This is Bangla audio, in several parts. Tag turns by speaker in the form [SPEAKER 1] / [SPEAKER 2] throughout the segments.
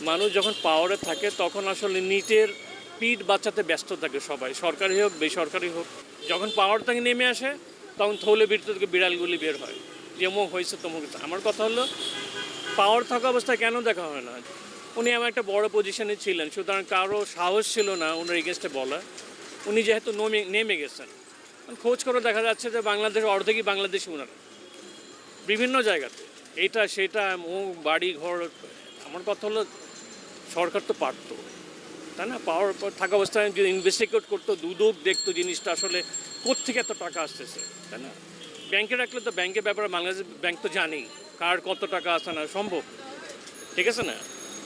[SPEAKER 1] মানুষ যখন পাওয়ারে থাকে, তখন আসলে নিটের পিঠ বাঁচাতে ব্যস্ত থাকে সবাই। সরকারি হোক, বেসরকারি হোক, যখন পাওয়ার থেকে নেমে আসে, তখন থৌলে ভিতর থেকে বিড়ালগুলি বের হয়। যেমন হয়েছে হয়েছে। আমার কথা হলো পাওয়ার থাকা অবস্থায় কেন দেখা হয় না? উনি আমার একটা বড় পজিশনে ছিলেন, সুতরাং কারও সাহস ছিল না ওনার এগেনস্টে বলা উনি যেহেতু নমে, নেমে গেছেন। খোঁজ করে দেখা যাচ্ছে যে বাংলাদেশ অর্ধেকই বাংলাদেশি ওনারা বিভিন্ন জায়গাতে। এটা, সেটা ও বাড়ি, ঘর, আমার কথা হলো সরকার তো পারতো। তাই না? পাওয়ার পর থাকা অবস্থায় যদি ইনভেস্টিগেট করতো, দুদক দেখতো জিনিসটা, আসলে কোত্থেকে এত টাকা আসতেছে? তাই না? ব্যাংকে রাখলে তো ব্যাংকের ব্যাপারে বাংলাদেশ ব্যাংক তো জানেই, কার কত টাকা আসে না সম্ভব। ঠিক আছে না?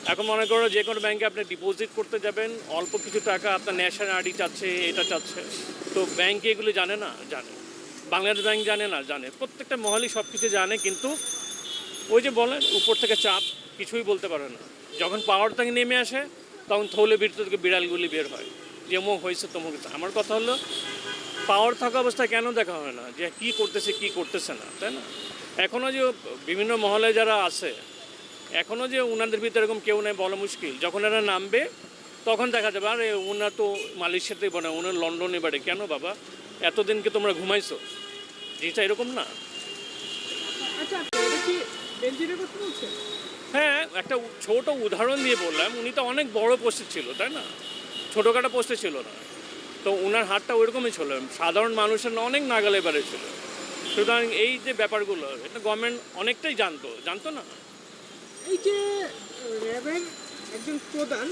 [SPEAKER 1] এখন মনে করো যে কোনো ব্যাংকে আপনি ডিপোজিট করতে যাবেন, অল্প কিছু টাকা আপনার ন্যাশনাল আইডি চাচ্ছে, এটা চাচ্ছে। তো ব্যাংকে এগুলো জানে না? জানে। বাংলাদেশ ব্যাংক জানে না? জানে। প্রত্যেকটা মহলই সব কিছু জানে, কিন্তু ওই যে বলেন, উপর থেকে চাপ। কিছুই বলতে পারে না। যখন পাওয়ার থেকে নেমে আসে, তখন থৌলে ভিতর থেকে বিড়ালগুলি বের হয়। যে যেমন হয়েছে তমুক আমার কথা হলো পাওয়ার থাকা অবস্থায় কেন দেখা হয় না? যে কি করতেছে কি করতেছে না, তাই না? এখনও যে বিভিন্ন মহলে যারা আছে এখনও যে ওনাদের ভিতরে এরকম কেউ নেই বলা মুশকিল। যখন এরা নামবে, তখন দেখা যাবে, আরে ওনার তো মালয়েশিয়াতেই বনে ওনার লন্ডনে বাড়ে। কেন বাবা? এতদিনকে তোমরা ঘুমাইছো? জিনিসটা এরকম না।
[SPEAKER 2] আচ্ছা
[SPEAKER 1] হ্যাঁ একটা ছোট উদাহরণ দিয়ে বললাম উনি তো অনেক বড় পোস্টে ছিল তাই না? ছোটোখাটো পোস্টে ছিল না। তো ওনার হাতটা ওইরকমই ছিল সাধারণ মানুষের অনেক নাগালে বেড়ে ছিল। সুতরাং এই যে ব্যাপারগুলো এটা গভর্নমেন্ট অনেকটাই জানতো জানতো না?
[SPEAKER 2] এই যে র্যাবের একজন প্রধান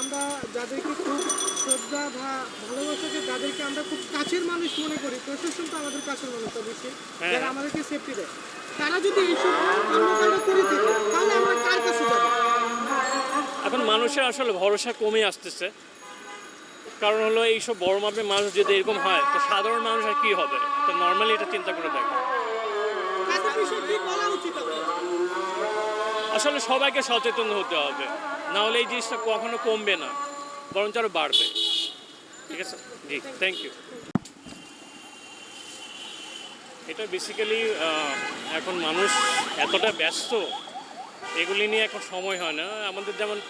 [SPEAKER 2] আমরা যাদেরকে খুব শ্রদ্ধা বা ভালোবাসা যে যাদেরকে আমরা খুব কাছের মানুষ মনে করি প্রশাসন তো আমাদের কাছের মানুষ অবশ্যই।
[SPEAKER 1] হ্যাঁ।
[SPEAKER 2] যারা আমাদেরকে সেফটি দেয়। তারা যদি এইসব কর্মকাণ্ড করে থাকে তাহলে আমরা কার কাছে যাব?
[SPEAKER 1] এখন মানুষের আসলে ভরসা কমে আসতেছে। কারণ হলো এইসব বড় মাপের মানুষ যদি এরকম হয় তো সাধারণ মানুষ আর কী হবে? তো নর্মালি এটা চিন্তা করে দেখো? আসলে সবাইকে সচেতন হতে হবে। না হলে এই জিনিসটা কখনো কমবে না বরঞ্চ আরও বাড়বে। ঠিক আছে? জি থ্যাংক ইউ এটা বেসিক্যালি এখন মানুষ এতটা ব্যস্ত এগুলি নিয়ে এখন সময় হয় না। আমাদের যেমন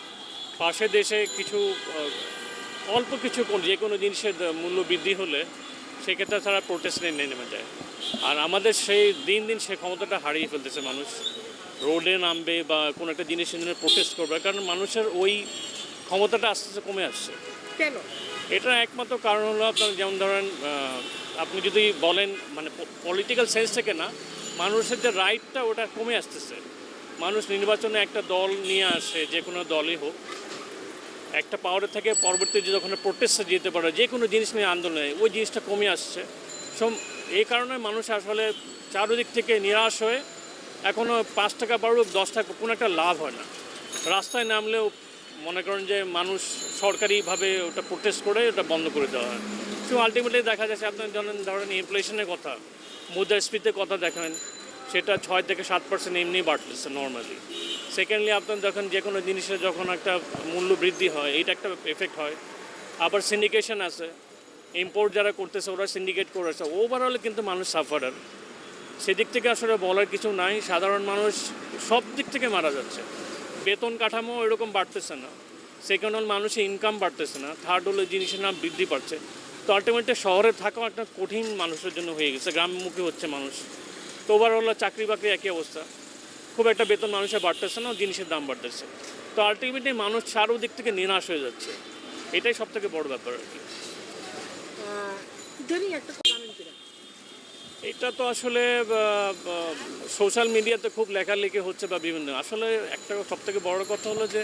[SPEAKER 1] পাশের দেশে কিছু অল্প কিছু কোন- যে কোনো জিনিসের মূল্য বৃদ্ধি হলে সেক্ষেত্রে তারা প্রোটেস্ট নিয়ে নেমে যায়। আর আমাদের সেই দিন দিন সে ক্ষমতাটা হারিয়ে ফেলতেছে মানুষ। রোডে নামবে বা কোনো একটা জিনিসের জন্য প্রোটেস্ট করবে কারণ মানুষের ওই ক্ষমতাটা আস্তে আস্তে কমে আসছে।
[SPEAKER 2] কেন?
[SPEAKER 1] এটা একমাত্র কারণ হলো আপনার যেমন ধরেন আপনি যদি বলেন মানে পলিটিক্যাল সেন্স থেকে না মানুষের যে রাইটটা ওটা কমে আসতেছে। মানুষ নির্বাচনে একটা দল নিয়ে আসে, যে কোনো দলই হোক, একটা পাওয়ারে থেকে পরবর্তীতে যখন প্রোটেস্টে যেতে পারে, যে কোনো জিনিস নিয়ে আন্দোলনে, ওই জিনিসটা কমে আসছে। সো, এই কারণে মানুষ আসলে চারদিক থেকে নিরাশ হয়ে এখনও পাঁচ টাকা বাড়ুক, দশ টাকা, কোনো একটা লাভ হয় না। রাস্তায় নামলেও মনে করেন যে মানুষ সরকারিভাবে ওটা প্রোটেস্ট করে ওটা বন্ধ করে দেওয়া হয়। তো আলটিমেটলি দেখা যাচ্ছে আপনার ধরেন ধরেন ইনফ্লেশনের কথা মুদ্রাস্ফীতির কথা দেখেন, সেটা ছয় থেকে সাত পার্সেন্ট এমনি বাড়তেছে নর্মালি সেকেন্ডলি আপনার যখন যে কোনো জিনিসের যখন একটা মূল্য বৃদ্ধি হয়, এইটা একটা এফেক্ট হয়। আবার সিন্ডিকেশন আছে ইম্পোর্ট যারা করতেছে, ওরা সিন্ডিকেট করেছে ওভারঅলে কিন্তু মানুষ সাফারার সেদিক থেকে আসলে বলার কিছু নাই, সাধারণ মানুষ সব দিক থেকে মারা যাচ্ছে। বেতন কাঠামো এরকম বাড়তেছে না। সেকেন্ড হল মানুষের ইনকাম বাড়তেছে না। থার্ড হলো জিনিসের নাম বৃদ্ধি পাচ্ছে। তো আলটিমেটলি শহরে থাকাও একটা কঠিন মানুষের জন্য হয়ে গেছে। গ্রামমুখী হচ্ছে মানুষ। তো ওভারঅল চাকরি বাকরি একই অবস্থা। খুব একটা বেতন মানুষের বাড়তেছে না, জিনিসের দাম বাড়তেছে। তো আলটিমেটলি মানুষ চারো দিক থেকে নিরাশ হয়ে যাচ্ছে। এটাই সব থেকে বড় ব্যাপার আর কি।
[SPEAKER 2] একটা
[SPEAKER 1] এটা তো আসলে সোশ্যাল মিডিয়াতে খুব লেখালেখি হচ্ছে বা বিভিন্ন। আসলে একটা সব থেকে বড় কথা হলো যে